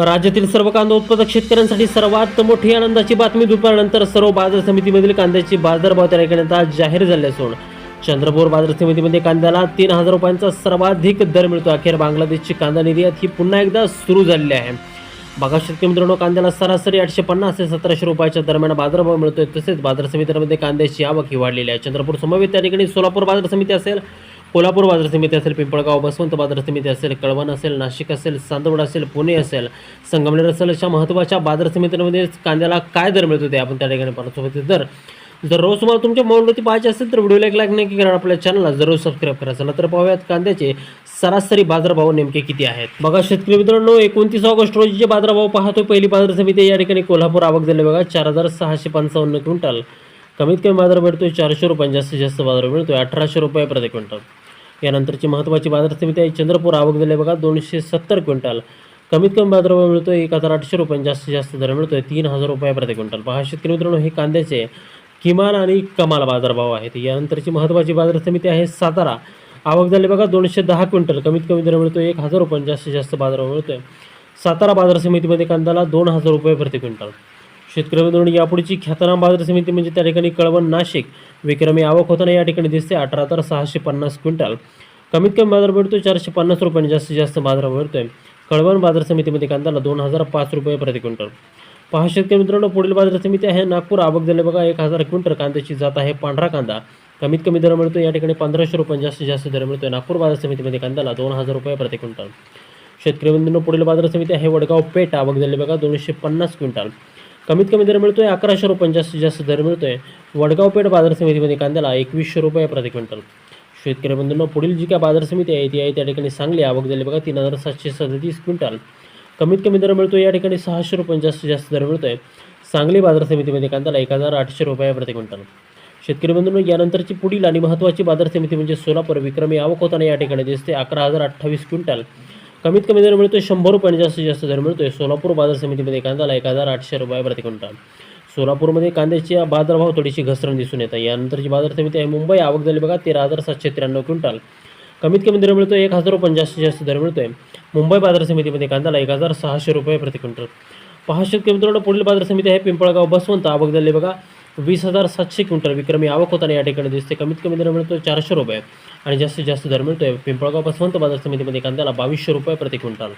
राज्यातील सर्व कांदा उत्पादक शेतकऱ्यांसाठी सर्वात मोठी आनंदाची बातमी. दुपारनंतर सर्व बाजार समितीमधील कांद्याची बाजारभाव त्या ठिकाणी आज जाहीर झाले असून चंद्रपूर बाजार समितीमध्ये कांद्याला तीन हजार रुपयांचा सर्वाधिक दर मिळतो. अखेर बांगलादेशची कांदा निर्यात ही पुन्हा एकदा सुरू झालेली आहे. बघा शेतकरी मित्रांनो कांद्याला सरासरी आठशे पन्नास ते सतराशे रुपयाच्या दरम्यान बाजारभाव मिळतोय. तसेच बाजार समितीमध्ये कांद्याची आवक ही वाढलेली आहे. चंद्रपूर समवेत त्या ठिकाणी सोलापूर बाजार समिती असेल कोल्हापूर बाजार समिती असेल पिंपळगाव बसवंत बाजार समिती असेल कळवण असेल नाशिक असेल चांदवड असेल पुणे असेल संगमनेर असेल अशा महत्त्वाच्या बाजार समित्यांमध्ये कांद्याला काय दर मिळतो ते आपण त्या ठिकाणी पाहतो. दर जर रोज तुम्हाला तुमच्या मोबाईलवरती पाहायचे असेल तर व्हिडिओला एक लाईक नक्की करा आपल्या चॅनलला जरूर सबस्क्राईब करा. चला तर पाहूयात कांद्याचे सरासरी बाजारभाव नेमके किती आहेत. बघा शेतकरी मित्रांनो एकोणतीस ऑगस्ट रोजी जे बाजारभाव पाहतो पहिली बाजार समिती या ठिकाणी कोल्हापूर आवक झाले बघा चार हजार सहाशे पंचावन्न क्विंटल. कमीत कमी बाजार भेटतोय चारशे रुपये जास्तीत जास्त बाजार मिळतोय अठराशे रुपये प्रति क्विंटल. यानंतरची महत्त्वाची बाजार समिती आहे. चंद्रपूर आवक झाले बघा दोनशे सत्तर क्विंटल. कमीत कमी बाजारभाव मिळतो एक हजार आठशे रुपये जास्तीत जास्त दर मिळतो आहे तीन हजार रुपये प्रति क्विंटल. पहा शेतकरी मित्रांनो हे कांद्याचे किमान आणि कमाल बाजारभाव आहेत. यानंतरची महत्त्वाची बाजार समिती आहे सातारा. आवक झाली बघा दोनशे दहा क्विंटल. कमीत कमी दर मिळतो एक हजार रुपये जास्तीत जास्त बाजारभाव आहे सातारा बाजार समितीमध्ये कांद्याला दोन हजार रुपये प्रति क्विंटल. शेतकरी मित्रांनो यापुढची ख्यातनाम बाजार समिती म्हणजे त्या ठिकाणी कळवण नाशिक विक्रमी आवक होताना या ठिकाणी दिसते अठरा हजार सहाशे पन्नास क्विंटल. कमीत कमी बाजार भेटतो चारशे पन्नास रुपयांनी जास्तीत जास्त बाजार भेटतोय कळवण बाजार समितीमध्ये कांद्याला दोन हजार पाच रुपये प्रति क्विंटल. पहा शेतकरी मित्रांनो पुढील बाजार समिती आहे नागपूर आवक झाले बघा एक हजार क्विंटल कांद्याची जात आहे पांढरा कांदा. कमीत कमी दर मिळतो या ठिकाणी पंधराशे रुपये जास्तीत जास्त दर मिळतोय. नागपूर बाजार समितीमध्ये कांद्याला दोन हजार रुपये प्रति क्विंटल. शेतकरी मित्रांनो पुढील बाजार समिती आहे वडगाव पेठ आवक झाले बघा दोनशे पन्नास क्विंटल. कमीत कमी दर मिळतोय अकराशे रुपये जास्तीत जास्त दर मिळतोय. वडगाव पेठ बाजार समितीमध्ये कांद्याला एकवीसशे रुपये प्रति क्विंटल. शेतकरी बंधूंनो पुढील जी काय बाजार समिती आहे ती आहे त्या ठिकाणी सांगली आवक झाली बघा तीन हजार सातशे सदतीस क्विंटल. कमीत कमी दर मिळतो या ठिकाणी सहाशे रुपये जास्तीत जास्त दर मिळतोय. सांगली बाजार समितीमध्ये कांद्याला एक हजार आठशे रुपये प्रति क्विंटल. शेतकरी बंधूंनो यानंतरची पुढील आणि महत्त्वाची बाजार समिती म्हणजे सोलापूर विक्रमी आवक होताना या ठिकाणी दिसते अकरा हजार अठ्ठावीस क्विंटल. कमीत कमी दर मिळतोय शंभर रुपये जास्तीत जास्त दर मिळतोय. सोलापूर बाजार समितीमध्ये कांदाला एक हजार आठशे रुपये प्रति क्विंटल. सोलापूरमध्ये कांद्याच्या बाजारभाव थोडीशी घसरण दिसून येतात यानंतरची बाजार समिती आहे मुंबई आवक झाली बघा तेरा हजार सातशे त्र्याण्णव क्विंटल. कमीत कमी दर मिळतोय एक हजार रुपये जास्तीत जास्त दर मिळतोय. मुंबई बाजार समितीमध्ये कांद्याला एक हजार सहाशे रुपये प्रति क्विंटल. पहा शेतकरी मित्रांनो पुढील बाजार समिती आहे पिंपळगाव बसवंत आवक झाली बघा वीस हजार सातशे क्विंटल विक्रमी आवक होताना या ठिकाणी दिसते. कमीत कमी दर मिळतो चारशे रुपये. आणि जास्तीत जास्त दर मिळतोय पिंपळगाव बसवंत बाजार समितीमध्ये कांद्याला बावीसशे रुपये प्रति क्विंटल.